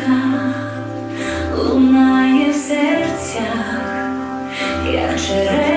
дзвінка лунає в серцях, як чере.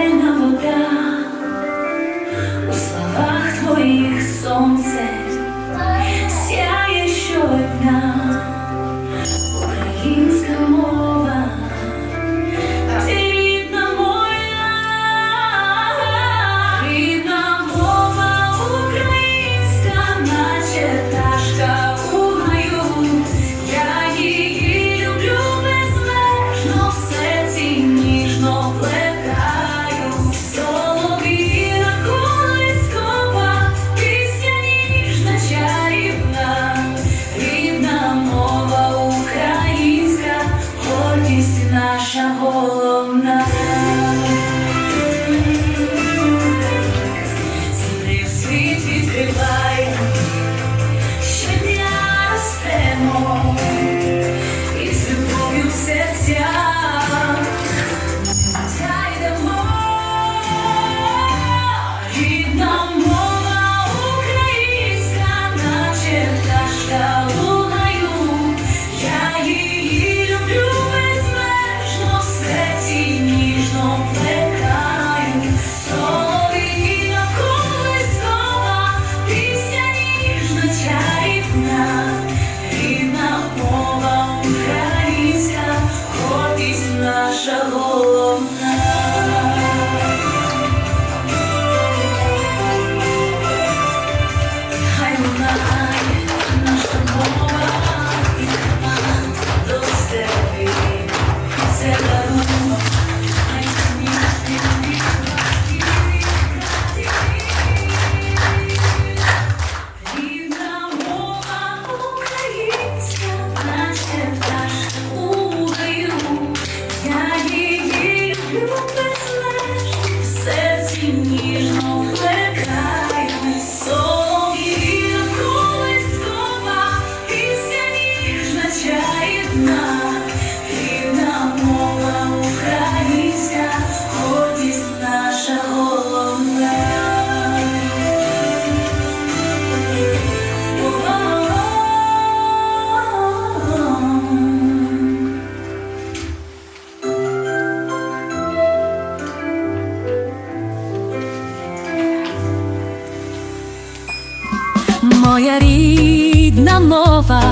моя рідна мова,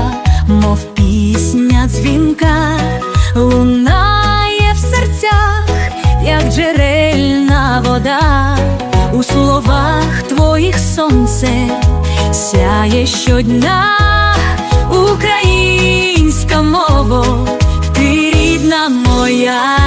мов пісня дзвінка, лунає в серцях, як джерельна вода, у словах твоїх сонце сяє щодня українська мова, ти рідна моя.